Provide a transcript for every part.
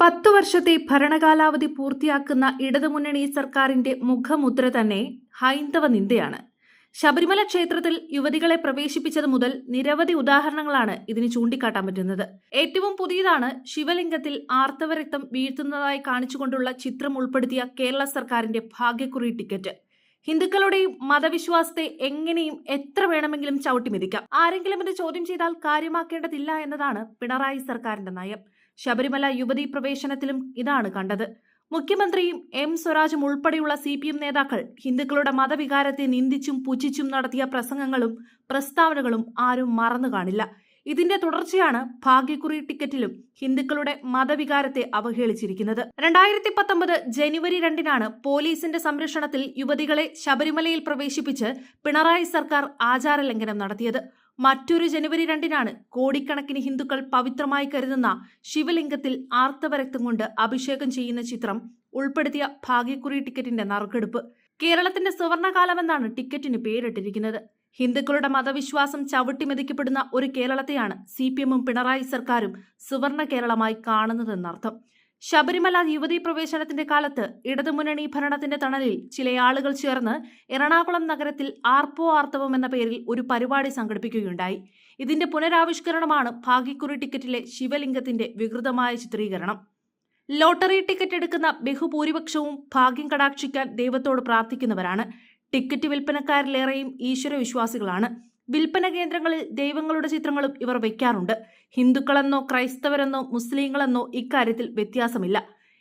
പത്തു വർഷത്തെ ഭരണകാലാവധി പൂർത്തിയാക്കുന്ന ഇടതുമുന്നണി സർക്കാരിന്റെ മുഖമുദ്ര തന്നെ ഹൈന്ദവ നിന്ദയാണ്. ശബരിമല ക്ഷേത്രത്തിൽ യുവതികളെ പ്രവേശിപ്പിച്ചത് മുതൽ നിരവധി ഉദാഹരണങ്ങളാണ് ഇതിന് ചൂണ്ടിക്കാട്ടാൻ പറ്റുന്നത്. ഏറ്റവും പുതിയതാണ് ശിവലിംഗത്തിൽ ആർത്തവരക്തം വീഴ്ത്തുന്നതായി കാണിച്ചുകൊണ്ടുള്ള ചിത്രം ഉൾപ്പെടുത്തിയ കേരള സർക്കാരിന്റെ ഭാഗ്യക്കുറി ടിക്കറ്റ്. ഹിന്ദുക്കളുടെയും മതവിശ്വാസത്തെ എങ്ങനെയും എത്ര വേണമെങ്കിലും ചവിട്ടിമിതിക്കാം. ആരെങ്കിലും ഇത് ചോദ്യം ചെയ്താൽ കാര്യമാക്കേണ്ടതില്ല എന്നതാണ് പിണറായി സർക്കാരിന്റെ നയം. ശബരിമല യുവതീ പ്രവേശനത്തിലും ഇതാണ് കണ്ടത്. മുഖ്യമന്ത്രിയും എം സ്വരാജും ഉൾപ്പെടെയുള്ള സി പി എം നേതാക്കൾ ഹിന്ദുക്കളുടെ മതവികാരത്തെ നിന്ദിച്ചും പുച്ഛിച്ചും നടത്തിയ പ്രസംഗങ്ങളും പ്രസ്താവനകളും ആരും മറന്നു കാണില്ല. ഇതിന്റെ തുടർച്ചയാണ് ഭാഗ്യക്കുറി ടിക്കറ്റിലും ഹിന്ദുക്കളുടെ മതവികാരത്തെ അവഹേളിച്ചിരിക്കുന്നത്. രണ്ടായിരത്തി പത്തൊമ്പത് ജനുവരി രണ്ടിനാണ് പോലീസിന്റെ സംരക്ഷണത്തിൽ യുവതികളെ ശബരിമലയിൽ പ്രവേശിപ്പിച്ച് പിണറായി സർക്കാർ ആചാരലംഘനം നടത്തിയത്. മറ്റൊരു ജനുവരി രണ്ടിനാണ് കോടിക്കണക്കിന് ഹിന്ദുക്കൾ പവിത്രമായി കരുതുന്ന ശിവലിംഗത്തിൽ ആർത്തവരക്തം കൊണ്ട് അഭിഷേകം ചെയ്യുന്ന ചിത്രം ഉൾപ്പെടുത്തിയ ഭാഗ്യക്കുറി ടിക്കറ്റിന്റെ നറുക്കെടുപ്പ്. കേരളത്തിന്റെ സുവർണകാലമെന്നാണ് ടിക്കറ്റിന് പേരിട്ടിരിക്കുന്നത്. ഹിന്ദുക്കളുടെ മതവിശ്വാസം ചവിട്ടിമെതിക്കപ്പെടുന്ന ഒരു കേരളത്തെയാണ് സി പി എമ്മും പിണറായി സർക്കാരും സുവർണ കേരളമായി കാണുന്നതെന്നർത്ഥം. ശബരിമല യുവതീ പ്രവേശനത്തിന്റെ കാലത്ത് ഇടതുമുന്നണി ഭരണത്തിന്റെ തണലിൽ ചില ആളുകൾ ചേർന്ന് എറണാകുളം നഗരത്തിൽ ആർപ്പോ ആർത്തവം എന്ന പേരിൽ ഒരു പരിപാടി സംഘടിപ്പിക്കുകയുണ്ടായി. ഇതിന്റെ പുനരാവിഷ്കരണമാണ് ഭാഗ്യക്കുറി ടിക്കറ്റിലെ ശിവലിംഗത്തിന്റെ വികൃതമായ ചിത്രീകരണം. ലോട്ടറി ടിക്കറ്റ് എടുക്കുന്ന ബഹുഭൂരിപക്ഷവും ഭാഗ്യം കടാക്ഷിക്കാൻ ദൈവത്തോട് പ്രാർത്ഥിക്കുന്നവരാണ്. ടിക്കറ്റ് വിൽപ്പനക്കാരിലേറെയും ഈശ്വര വിശ്വാസികളാണ് വിൽപ്പന കേന്ദ്രങ്ങളിൽ ദൈവങ്ങളുടെ ചിത്രങ്ങളും ഇവർ വയ്ക്കാറുണ്ട്. ഹിന്ദുക്കളെന്നോ ക്രൈസ്തവരെന്നോ മുസ്ലിങ്ങളെന്നോ ഇക്കാര്യത്തിൽ വ്യത്യാസമില്ല.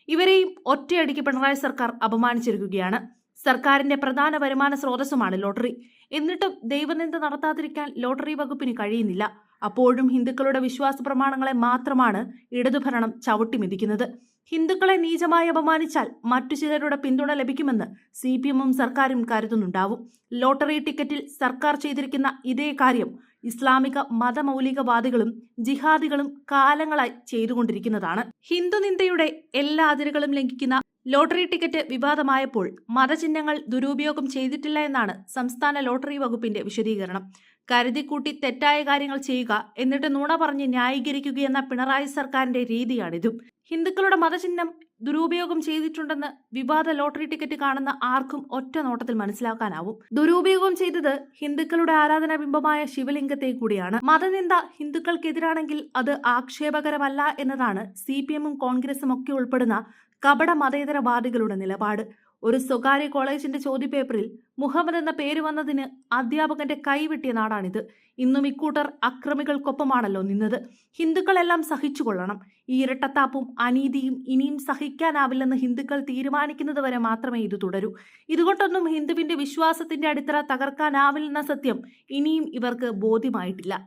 ഇവരെയും ഒറ്റയടിക്ക് പിണറായി സർക്കാർ അപമാനിച്ചിരിക്കുകയാണ്. സർക്കാരിന്റെ പ്രധാന വരുമാന സ്രോതസ്സുമാണ് ലോട്ടറി. എന്നിട്ടും ദൈവനിന്ദ നടത്താതിരിക്കാൻ ലോട്ടറി വകുപ്പിന് കഴിയുന്നില്ല. അപ്പോഴും ഹിന്ദുക്കളുടെ വിശ്വാസ പ്രമാണങ്ങളെ മാത്രമാണ് ഇടതുഭരണം ചവിട്ടിമിതിക്കുന്നത് ഹിന്ദുക്കളെ നീചമായി അപമാനിച്ചാൽ മറ്റു ചിലരുടെ പിന്തുണ ലഭിക്കുമെന്ന് സി പി എമ്മും സർക്കാരും കരുതുന്നുണ്ടാവും. ലോട്ടറി ടിക്കറ്റിൽ സർക്കാർ ചെയ്തിരിക്കുന്ന ഇതേ കാര്യം ഇസ്ലാമിക മതമൗലികവാദികളും ജിഹാദികളും കാലങ്ങളായി ചെയ്തുകൊണ്ടിരിക്കുന്നതാണ്. ഹിന്ദു നിന്ദയുടെ എല്ലാ അതിരുകളും ലംഘിക്കുന്ന ലോട്ടറി ടിക്കറ്റ് വിവാദമായപ്പോൾ മതചിഹ്നങ്ങൾ ദുരുപയോഗം ചെയ്തിട്ടില്ല എന്നാണ് സംസ്ഥാന ലോട്ടറി വകുപ്പിന്റെ വിശദീകരണം. കരുതിക്കൂട്ടി തെറ്റായ കാര്യങ്ങൾ ചെയ്യുക എന്നിട്ട് നുണ പറഞ്ഞ് ന്യായീകരിക്കുകയെന്ന പിണറായി സർക്കാരിന്റെ രീതിയാണിതും. ഹിന്ദുക്കളുടെ മതചിഹ്നം ദുരുപയോഗം ചെയ്തിട്ടുണ്ടെന്ന് വിവാദ ലോട്ടറി ടിക്കറ്റ് കാണുന്ന ആർക്കും ഒറ്റ നോട്ടത്തിൽ മനസ്സിലാക്കാനാവും. ദുരുപയോഗം ചെയ്തത് ഹിന്ദുക്കളുടെ ആരാധനാ ബിംബമായ ശിവലിംഗത്തെ കൂടിയാണ്. മതനിന്ദ ഹിന്ദുക്കൾക്കെതിരാണെങ്കിൽ അത് ആക്ഷേപകരമല്ല എന്നതാണ് സി പി എമ്മും കോൺഗ്രസും ഒക്കെ ഉൾപ്പെടുന്ന കപട മതേതരവാദികളുടെ നിലപാട്. ഒരു സ്വകാര്യ കോളേജിന്റെ ചോദ്യപേപ്പറിൽ മുഹമ്മദ് എന്ന പേര് വന്നതിന് അധ്യാപകന്റെ കൈവെട്ടിയ നാടാണിത്. ഇന്നും ഇക്കൂട്ടർ അക്രമികൾക്കൊപ്പമാണല്ലോ നിന്നത്. ഹിന്ദുക്കളെല്ലാം സഹിച്ചുകൊള്ളണം. ഈ ഇരട്ടത്താപ്പും അനീതിയും ഇനിയും സഹിക്കാനാവില്ലെന്ന് ഹിന്ദുക്കൾ തീരുമാനിക്കുന്നത് വരെ മാത്രമേ ഇത് തുടരൂ. ഇതുകൊണ്ടൊന്നും ഹിന്ദുവിന്റെ വിശ്വാസത്തിന്റെ അടിത്തറ തകർക്കാനാവില്ലെന്ന സത്യം ഇനിയും ഇവർക്ക് ബോധ്യമായിട്ടില്ല.